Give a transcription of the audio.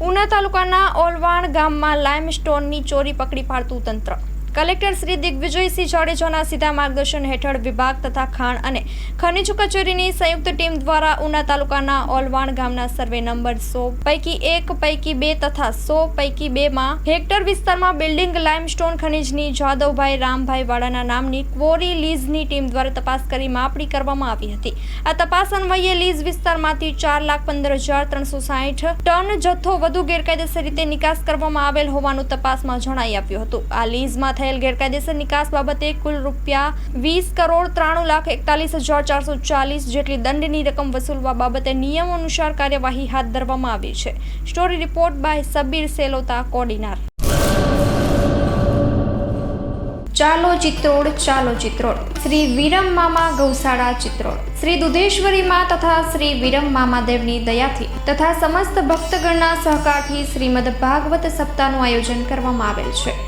ઉના તાલુકાના ઓલવાણ ગામમાં લાઇમસ્ટોનની ચોરી પકડી પાડતું તંત્ર. કલેક્ટર શ્રી દિગ્વિજયસિંહ જાડેજાના સીધા માર્ગદર્શન હેઠળ વિભાગ તથા ખાણ અને ખનિજ કચેરીની સંયુક્ત ટીમ દ્વારા ઉના તાલુકાના ઓલવાણ ગામના સર્વે નંબર સો પૈકી એક, પૈકી બે તથા સો પૈકી બે માં હેક્ટર વિસ્તારમાં બિલ્ડિંગ લાઇમસ્ટોન ખનિજની જાદવભાઈ રામભાઈ વાળાના નામની ક્વોરી લીઝની ટીમ દ્વારા તપાસ કરી માપણી કરવામાં આવી હતી. આ તપાસ અન્વયે લીઝ વિસ્તારમાંથી ચાર લાખ પંદર હજાર ત્રણસો સાહીઠ ટન જથ્થો વધુ ગેરકાયદેસર રીતે નિકાસ કરવામાં આવેલ હોવાનું તપાસમાં જણાઈ આવ્યું હતું. આ લીઝમાં થયેલ ગેરકાયદેસર નિકાસ બાબતે કુલ રૂપિયા વીસ કરોડ ત્રાણું લાખ એકતાલીસ હજાર ચારસો ચાલીસ જેટલી દંડની રકમ વસૂલવા બાબતે નિયમ અનુસાર કાર્યવાહી હાથ ધરવામાં આવી છે. Story report by Sabir Selota, Kodinar. ચાલો ચિત્રોડ ચાલો ચિત્રોડ. શ્રી વિરમ મામા ગૌશાળા ચિત્રોડ. શ્રી દુધેશ્વરી માં તથા શ્રી વિરમ મામાદેવની દયાથી તથા સમસ્ત ભક્તગણના સહકારથી શ્રીમદ ભાગવત સપ્તાહનું આયોજન કરવામાં આવેલ છે.